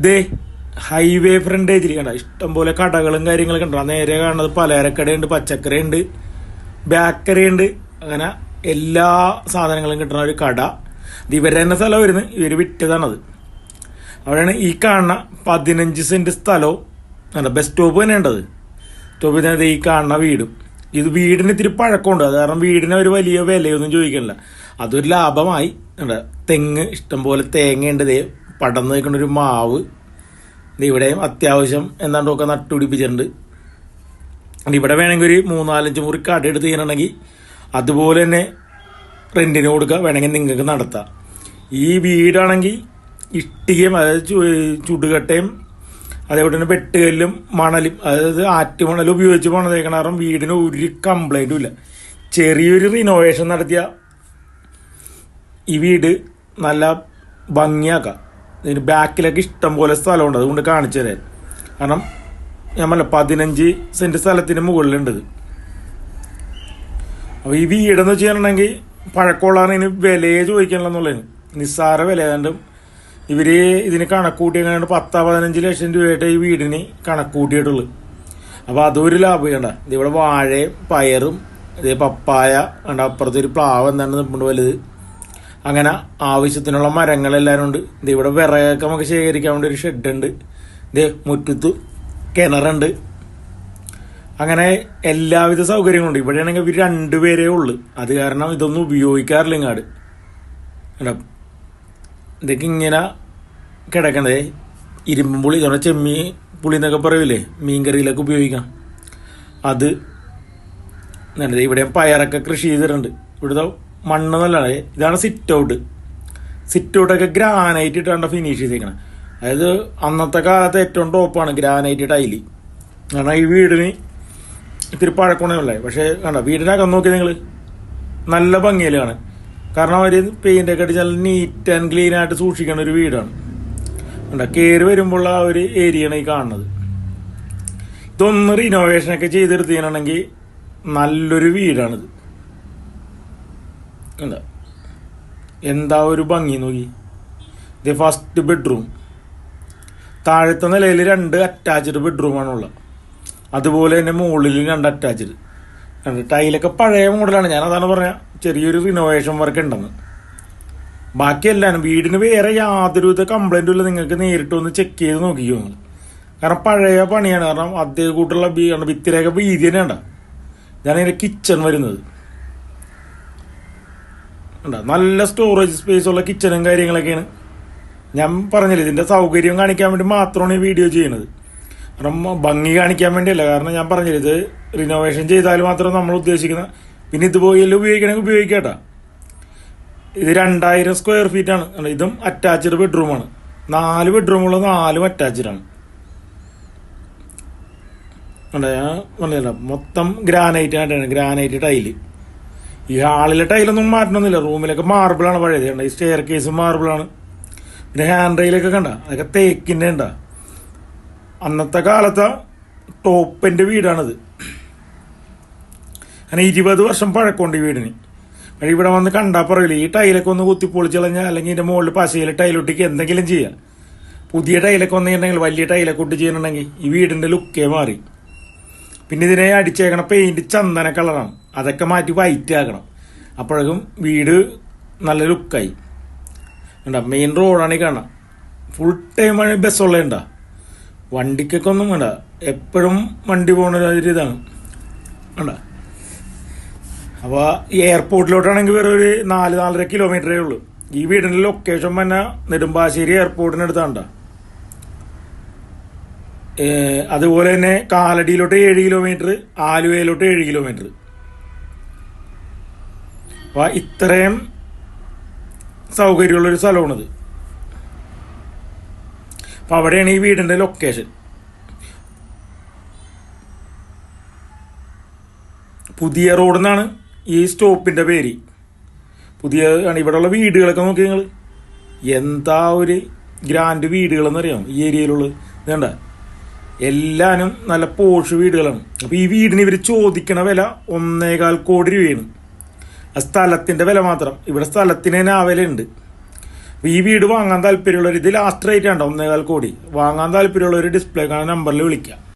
ദേ highway ഫ്രണ്ടേജിൽ കണ്ട ഇഷ്ടംപോലെ കടകളും കാര്യങ്ങളും ഉണ്ട്. നേരെ കാണുന്നത് പലചരക്കടയുണ്ട് ബേക്കറി ഉണ്ട് അങ്ങനെ എല്ലാ സാധനങ്ങളും കിട്ടുന്ന ഒരു കട. ഇത് ഇവരുടെ തന്നെ സ്ഥലം വരുന്നത് ഇവർ വിറ്റതാണത്. അവിടെയാണ് ഈ കാണുന്ന പതിനഞ്ച് സെന്റ് സ്ഥലവും. അല്ല ബസ് സ്റ്റോപ്പ് തന്നെ ഉണ്ടത് സ്റ്റോപ്പിൽ തന്നെ ഈ കാണുന്ന വീടും. ഇത് വീടിന് ഇത്തിരി പഴക്കമുണ്ട്. അത് കാരണം വീടിന് ഒരു വലിയ വിലയൊന്നും ചോദിക്കണില്ല. അതൊരു ലാഭമായി. ഉണ്ട് തെങ്ങ് ഇഷ്ടംപോലെ തേങ്ങയുണ്ട്. ദേ പടർന്ന് നിൽക്കുന്ന ഒരു മാവ് ഇവിടെയും അത്യാവശ്യം എന്താണ്ടൊക്കെ നട്ടുപിടിപ്പിച്ചിട്ടുണ്ട്. ഇവിടെ വേണമെങ്കിൽ ഒരു മൂന്നാലഞ്ച് മുറി കട എടുത്ത് ചെയ്യണമെങ്കിൽ അതുപോലെ തന്നെ റെന്റിന് കൊടുക്കുക വേണമെങ്കിൽ നിങ്ങൾക്ക് നടത്താം. ഈ വീടാണെങ്കിൽ ഇഷ്ടികയും അതായത് ചുടുകട്ടയും അതേപോലെ തന്നെ വെട്ടുകല്ലും മണലും അതായത് ആറ്റുമണലും ഉപയോഗിച്ച് പണിതേക്കണ കാരണം വീടിന് ഒരു കംപ്ലൈന്റും ഇല്ല. ചെറിയൊരു റിനോവേഷൻ നടത്തിയ ഈ വീട് നല്ല ഭംഗിയാക്കാം. ഇതിന് ബാക്കിലൊക്കെ ഇഷ്ടം പോലെ സ്ഥലമുണ്ട്. അതുകൊണ്ട് കാണിച്ചു തരാൻ. കാരണം ഞാൻ പറഞ്ഞ പതിനഞ്ച് സെന്റ് സ്ഥലത്തിന് മുകളിലുണ്ട് അപ്പോൾ ഈ വീടെന്ന് വെച്ചിട്ടുണ്ടെങ്കിൽ പഴക്കമുള്ളതാണ് ഇതിന് വിലയെ ചോദിക്കണമെന്നുള്ളതിന് നിസ്സാര വില. ഏതാണ്ട് ഇവർ ഇതിന് കണക്കൂട്ടി എങ്ങനെയാണ് പത്താ പതിനഞ്ച് ലക്ഷം രൂപയായിട്ട് ഈ വീടിന് കണക്കൂട്ടിയിട്ടുള്ളൂ അപ്പോൾ അതൊരു ലാഭം വേണ്ട ഇതിവിടെ വാഴയും പയറും ഇതേ പപ്പായ അപ്പുറത്തൊരു പ്ലാവ് എന്താണ് നിൽപ്പുണ്ട് വലുത്. അങ്ങനെ ആവശ്യത്തിനുള്ള മരങ്ങളെല്ലാവരും ഉണ്ട്. ഇത് ഇവിടെ വിറകൊക്കെ നമുക്ക് ശേഖരിക്കാൻ വേണ്ടി ഒരു ഷെഡ് ഉണ്ട്. ഇത് മുറ്റത്ത് കിണറുണ്ട്. അങ്ങനെ എല്ലാവിധ സൗകര്യങ്ങളും സൗകര്യങ്ങളുണ്ട് ഇവിടെയാണെങ്കിൽ ഇവർ രണ്ടുപേരേ ഉള്ളു. അത് കാരണം ഇതൊന്നും ഉപയോഗിക്കാറില്ല ഇങ്ങാട്. ഇതൊക്കെ ഇങ്ങനെ കിടക്കണതേ. ഇരുമ്പും പുളി ഇതോടെ ചെമ്മീൻ പുളി എന്നൊക്കെ പറയൂലേ? മീൻകറിയിലൊക്കെ ഉപയോഗിക്കാം. അത് നല്ലത് ഇവിടെ പയറൊക്കെ കൃഷി ചെയ്തിട്ടുണ്ട്. ഇവിടുത്തെ മണ്ണ് നല്ലതാണ് ഇതാണ് സിറ്റ് ഔട്ട് സിറ്റ് ഔട്ടൊക്കെ ഗ്രാനൈറ്റ് ഇട്ടാണ്ട് ഫിനിഷ് ചെയ്തേക്കണം. അതായത് അന്നത്തെ കാലത്ത് ഏറ്റവും ടോപ്പാണ് ഗ്രാനൈറ്റ് ടൈൽ കാരണം ഈ വീടിന് ഇത്തിരി പഴക്കണമല്ലേ പക്ഷേ കണ്ട വീടിനകം നോക്കി നിങ്ങൾ നല്ല ഭംഗിയിൽ കാണാൻ. കാരണം അവർ പെയിന്റൊക്കെ അടിച്ച് നല്ല നീറ്റ് ആൻഡ് ക്ലീൻ ആയിട്ട് സൂക്ഷിക്കുന്ന ഒരു വീടാണ്. കണ്ട കയറി വരുമ്പോൾ ആ ഒരു ഏരിയയാണ് ഈ കാണുന്നത്. ഇതൊന്ന് റിനോവേഷനൊക്കെ ചെയ്തെടുത്തീനാണെങ്കിൽ നല്ലൊരു വീടാണിത്. എന്താ എന്താ ഒരു ഭംഗി നോക്കി. ഇത് ഫസ്റ്റ് ബെഡ്റൂം താഴത്തെ നിലയിൽ രണ്ട് അറ്റാച്ച്ഡ് ബെഡ്റൂമാണുള്ളത് അതുപോലെ തന്നെ മുകളിൽ രണ്ട് അറ്റാച്ച്ഡ് രണ്ട് ടൈലൊക്കെ പഴയ മോഡലാണ്. ഞാൻ അതാണ് പറഞ്ഞ ചെറിയൊരു റിനോവേഷൻ വർക്ക് ഉണ്ടെന്ന്. ബാക്കി എല്ലാവരും വീടിന് വേറെ യാതൊരുവിധ കംപ്ലൈന്റും ഇല്ല. നിങ്ങൾക്ക് നേരിട്ട് ഒന്ന് ചെക്ക് ചെയ്ത് നോക്കിക്കോ നിങ്ങൾ. കാരണം പഴയ പണിയാണ്. കാരണം അതേ കൂട്ടുള്ള ബി ഭിത്തിരേഖ വീതി തന്നെയാണ്. ഇതാണ് കിച്ചൺ വരുന്നത്. ഉണ്ടോ? നല്ല സ്റ്റോറേജ് സ്പേസ് ഉള്ള കിച്ചണും കാര്യങ്ങളൊക്കെയാണ്. ഞാൻ പറഞ്ഞില്ല ഇതിന്റെ സൗകര്യം കാണിക്കാൻ വേണ്ടി മാത്രമാണ് ഈ വീഡിയോ ചെയ്യുന്നത്. കാരണം ഭംഗി കാണിക്കാൻ വേണ്ടിയല്ല. കാരണം ഞാൻ പറഞ്ഞില്ല ഇത് റിനോവേഷൻ ചെയ്താൽ മാത്രം നമ്മൾ ഉദ്ദേശിക്കുന്ന പിന്നെ ഇതുപോലെ ഉപയോഗിക്കണമെങ്കിൽ ഉപയോഗിക്കാട്ടാ ഇത് രണ്ടായിരം സ്ക്വയർ ഫീറ്റ് ആണ്. ഇതും അറ്റാച്ച്ഡ് ബെഡ്റൂമാണ് നാല് ബെഡ്റൂമുള്ള നാലും അറ്റാച്ച്ഡ് ആണ്. കണ്ടോ, ഞാൻ പറഞ്ഞില്ല മൊത്തം ഗ്രാനൈറ്റ് ആയിട്ടാണ്. ഗ്രാനൈറ്റ് ടൈൽ ഈ ഹാളിലെ ടൈലൊന്നും മാറ്റണമെന്നില്ല. റൂമിലൊക്കെ മാർബിളാണ് പഴയത്. കണ്ട? ഈ സ്റ്റെയർ കേസ് മാർബിളാണ് പിന്നെ ഹാൻഡ് റെയിലൊക്കെ കണ്ട? അതൊക്കെ തേക്കിന്റെ ഉണ്ടാ? അന്നത്തെ കാലത്തെ ടോപ്പിന്റെ വീടാണിത്. അങ്ങനെ ഇരുപത് വർഷം പഴക്കമുണ്ട് ഈ വീടിന്. പക്ഷേ ഇവിടെ വന്ന് കണ്ടാൽ പറയില്ല ഈ ടൈലൊക്കെ ഒന്ന് കുത്തി പൊളിച്ചളഞ്ഞാൽ അല്ലെങ്കിൽ ഇതിന്റെ മുകളിൽ പശയിൽ ടൈലൊട്ടിക്ക് എന്തെങ്കിലും ചെയ്യാം. പുതിയ ടൈലൊക്കെ വന്നിട്ടുണ്ടെങ്കിൽ വലിയ ടൈലൊക്കെ ഒട്ടി ചെയ്യണമെങ്കിൽ ഈ വീടിന്റെ ലുക്കേ മാറി. പിന്നെ ഇതിനെ അടിച്ചേക്കണ പെയിന്റ് ചന്ദന കളറാണ് അതൊക്കെ മാറ്റി വൈറ്റ് ആക്കണം അപ്പോഴേക്കും വീട് നല്ല ലുക്കായി. ഉണ്ടാ മെയിൻ റോഡാണ് ഈ കാണാം ഫുൾ ടൈം ബസ്സുള്ള ഉണ്ടാ വണ്ടിക്കൊക്കെ ഒന്നും വേണ്ട. എപ്പോഴും വണ്ടി പോകുന്ന ഒരു ഇതാണ്. വേണ്ട അപ്പോൾ എയർപോർട്ടിലോട്ടാണെങ്കിൽ വേറെ ഒരു നാല് നാലര കിലോമീറ്ററേ ഉള്ളൂ. ഈ വീടിന്റെ ലൊക്കേഷൻ തന്നെ നെടുമ്പാശ്ശേരി എയർപോർട്ടിനടുത്താണ്ട അതുപോലെ തന്നെ കാലടിയിലോട്ട് ഏഴ് കിലോമീറ്റർ ആലുവയിലോട്ട് ഏഴ് കിലോമീറ്റർ അപ്പൊ ഇത്രയും സൗകര്യമുള്ളൊരു സ്ഥലമാണിത്. അപ്പോൾ അവിടെയാണ് ഈ വീടിന്റെ ലൊക്കേഷൻ പുതിയ റോഡ് എന്നാണ് ഈ സ്റ്റോപ്പിന്റെ പേര്. പുതിയ ആണ് ഇവിടെയുള്ള വീടുകളൊക്കെ നോക്കി നിങ്ങൾ എന്താ ഒരു ഗ്രാൻഡ് വീടുകളെന്നറിയാം? ഈ ഏരിയയിലുള്ളത്. ഇതേണ്ട എല്ലാനും നല്ല പോഷ് വീടുകളാണ്. അപ്പോൾ ഈ വീടിന് ഇവർ ചോദിക്കണ വില ഒന്നേകാൽ കോടി രൂപയാണ്. സ്ഥലത്തിന്റെ വില മാത്രം. ഇവിടെ സ്ഥലത്തിന് തന്നെ ആ വിലയുണ്ട്. ഈ വീട് വാങ്ങാൻ താല്പര്യമുള്ളവർ ഇത് ലാസ്റ്റ് റേറ്റ് ആണ് ഒന്നേകാൽ കോടി. വാങ്ങാൻ താല്പര്യമുള്ളവർ ഡിസ്പ്ലേ കാണാൻ നമ്പറിൽ വിളിക്കാം.